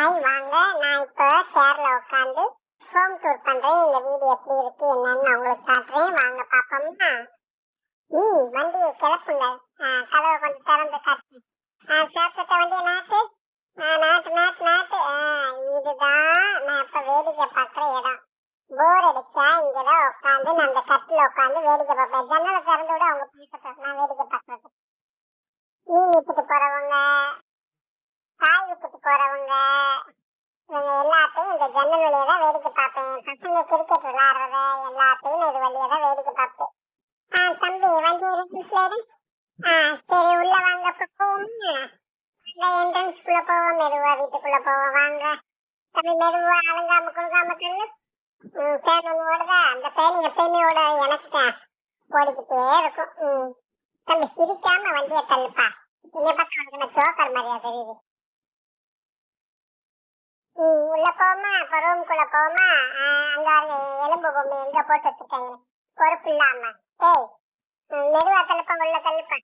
Hi வாங்க. நான் இப்போ சேர்ல உட்காந்து ஹோம் டூர் பண்றேன். இந்த வீடு எப்படி இருக்கு என்னன்னு உங்களுக்கு காட்டுறேன். வாங்க பாப்போம்னா ம் வண்டியை கிளப்புங்க. ஆ, கதவை கொஞ்சம் திறந்து காட்டு ஆ சேர்த்துட்ட வண்டியை நாட்டு. ஆ, நாட்டு நாட்டு நாட்டு. ஆ, இதுதான். நான் இப்போ வேடிக்கை பார்க்குற இடம். போர் அடிச்சா இங்கதான் உட்காந்து நான் அந்த கட்டில் உட்காந்து வேடிக்கை பார்ப்பேன். ஜன்னலை திறந்து விட அவங்க பேசட்டும் நான் வேடிக்கை பார்க்குறது. மீன் வித்துட்டு போகிறவங்க போறவங்க இவங்க எல்லாத்தையும் இந்த ஜன்னல் வழியை தான் வேடிக்கை பார்ப்பேன். பசங்க கிரிக்கெட் விளையாடுறத எல்லாத்தையும் இது வழியை தான் வேடிக்கை பார்ப்பேன். ஆ தம்பி வண்டி ரிஜிஸ்டர் ஆ சரி உள்ள வாங்க இப்ப போவோமா இந்த என்ட்ரன்ஸ்குள்ள போவோம் மெதுவா வீட்டுக்குள்ள போவோம் வாங்க. தம்பி மெதுவா அலங்காம குழுங்காம தள்ளு. ம் ஃபேன் ஒன்று ஓடுதா? அந்த ஃபேன் எப்பயுமே ஓட எனக்கு ஓடிக்கிட்டே இருக்கும். ம். தம்பி சிரிக்காம வண்டியை தள்ளுப்பா. என்னை பார்த்தா உனக்கு நான் ஜோக்கர் மாதிரியா தெரியுது. உள்ள போமா அப்ப ரூம்குள்ள போமா ஆ, அங்க எலும்பு பொம்மை எங்க போட்டு வச்சிருக்காங்க? பொறுப்பு இல்லாம. டேய் மெதுவா தள்ளுப்பா உள்ள தள்ளுப்பா.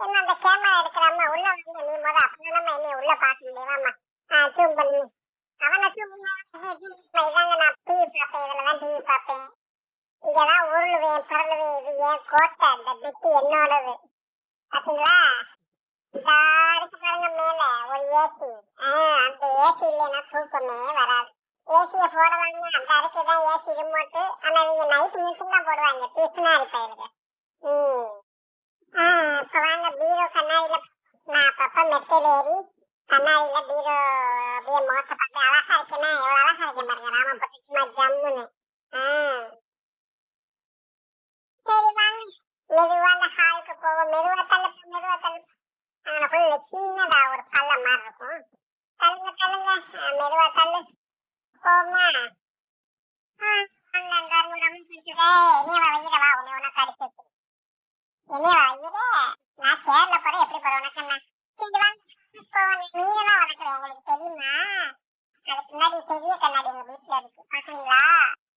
என்ன அந்த கேமரா எடுக்கிறாம உள்ள வந்து நீ முத அப்பதான் நம்ம என்னைய உள்ள பார்க்க முடியாமா. ஆ ஜூம் பண்ணு. அவனை ஜூம் இதாங்க நான் டிவி பார்ப்பேன். இதுல தான் டிவி பார்ப்பேன். இங்கதான் உருளுவேன் பரலுவேன் இது ஏன் கோட்டை? இந்த பெட்டி என்னோடது. பாத்தீங்களா? இந்த இருக்கு பாருங்க மேல. ஒரு ஏசி அந்த ஏசி இல்லைன்னா தூக்கமே வராது. ஏசிய போடுவாங்க அந்த தான் ஏசி ரிமோட்டு ஆனா இவங்க நைட் மிஷின் தான் போடுவாங்க பிசுனாரி பயிலுங்க ம். ஆ இப்ப வாங்க பீரோ நான் அப்பப்ப மெத்தையில ஏறி கண்ணாடியில பீரோ அப்படியே பார்த்து அழகா இருக்குன்னா எவ்வளவு அழகா இருக்கேன் பாருங்க ராம பட்டு சும்மா ஜம்முன்னு. ஆ. சரி வாங்க. மெதுவா அந்த ஹாலுக்கு போவோம். மெதுவா தள்ளுப்பா மெதுவா தள்ளுப்பா அங்கே ஃபுல்லு சின்னதா ஒரு பள்ளம் மாதிரி இருக்கும். தள்ளுங்க தள்ளுங்க மெதுவா தள்ளு. போமா நான் சேர்ல போறேன் எப்படி போறேன் உனக்கு என்ன? சரி வாங்க. மீனெல்லாம் வளர்க்குறேன் உங்களுக்கு தெரியுமா? அதுக்கு முன்னாடி பெரிய கண்ணாடி எங்க வீட்டுல இருக்கு. பாக்குறீங்களா?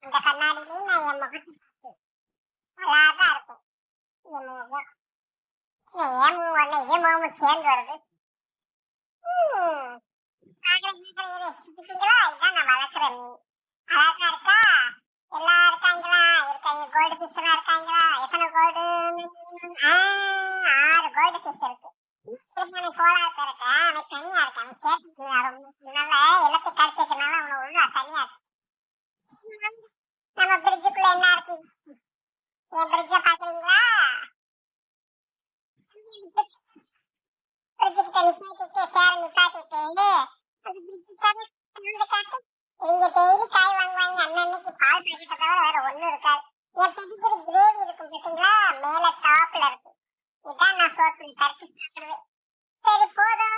அந்த கண்ணாடியிலையும் நான் என் முகத்தை அழகா இருக்கும். என் முகம். ஏன் வரல? இதே சேர்ந்து வருது. ம். பார்க்கறேன், பார்க்கறேன், இரு. நான் வளர்க்குற மீன். அழகா இருக்கா? எல்லாம் இருக்காங்களா? இருக்காங்க. gold fish எல்லாம் இருக்காங்களா? எத்தனை ஆறு இருக்கு. அவன் தனியா இருக்கான். நல்லா எல்லாத்தையும் கடிச்சு வைக்கிறனால அவனை தனியா இருக்கு. நம்ம பிரிட்ஜுக்குள்ள என்ன இருக்கு என் பிரிட்ஜ பாக்குறீங்களா பிரிட்ஜுக்கிட்ட நிப்பாட்டிட்டு சேர நிப்பாட்டிட்டு அந்த டெய்லி காய் வாங்குவாங்க அன்னன்னைக்கு பால் பாக்கெட்டை தவிர வேற ஒண்ணும் இருக்காது என் பெடிகிரி கிரேவி இருக்கும் பாத்தீங்களா மேல டாப்ல இருக்கு இதான் நான் சோத்துல தரட்டி சாப்பிடுவேன் சரி போதும்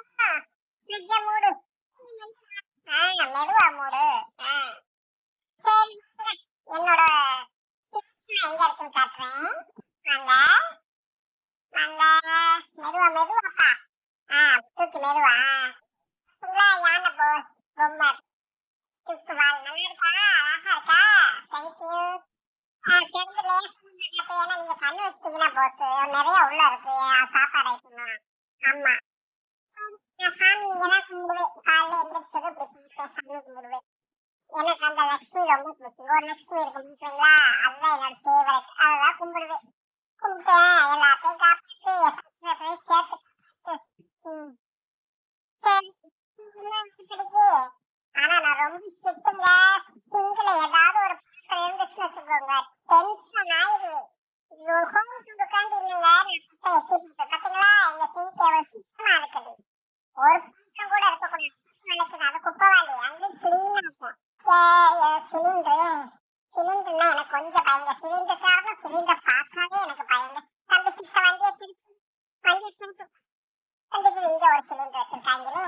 ஃப்ரிட்ஜ மூடு ஆ மெதுவா மூடு ஆ சரி என்னோட சிஸ்டம் எங்க இருக்குன்னு காட்டுறேன் வாங்க வாங்க மெதுவா மெதுவாப்பா ஆ தூக்கி மெதுவா. இல்ல யானை போ. பொம்மை தூக்கு வால் நல்லா இருக்கா? அழகா இருக்கா? தேங்க்யூ ஆ தெரிஞ்சு லேசா ஏன்னா நீங்க கண்ணு வச்சிட்டீங்கன்னா போஸ் நிறைய உள்ள இருக்கு. சாப்பாடு ஐட்டம்லாம் ஆமா. நான் சாமி கும்பிடுவேன் இப்படி சாமி கும்பிடுவேன் எனக்கு அந்த லக்ஷ்மி ரொம்ப பிடிக்கும். ஒரு லக்ஷ்மி இருக்கும் அதுதான் என்னோட ஃபேவரட் அதுதான் கும்பிடுவேன் கும்பிட்டேன் எல்லாத்தையும் காப்பாத்து எத்தனை போய் சேர்த்து ம். சரி இன்னும் இப்படிக்கு ஆனா நான் ரொம்ப ஏதாவது ஒரு பாத்திரம் இருந்துச்சுன்னு வச்சுக்கோங்க. டென்ஷன் ஆயிடுது இது ஒரு ஹோம் டூருக்காண்டி இல்லைங்க நான் எட்டி பார்த்தேன் எங்க சிங்க் எவ்வளவு சுத்தமா இருக்குது. ஒரு பாத்திரம் கூட இருக்கக்கூடாது. நினைக்கிறேன் அது குப்பைவாளி. அங்கேயும் கிளீனா இருக்கும். சிலிண்டரு. சிலிண்டர்னா எனக்கு கொஞ்சம் பயங்க சிலிண்டர் காரணம் சிலிண்டர் பார்த்தாலே எனக்கு பயங்க தம்பி சித்த வண்டியை திருப்பி வண்டியை திருப்பி கண்டிப்பா இங்க ஒரு சிலிண்டர் வச்சிருக்காங்களே.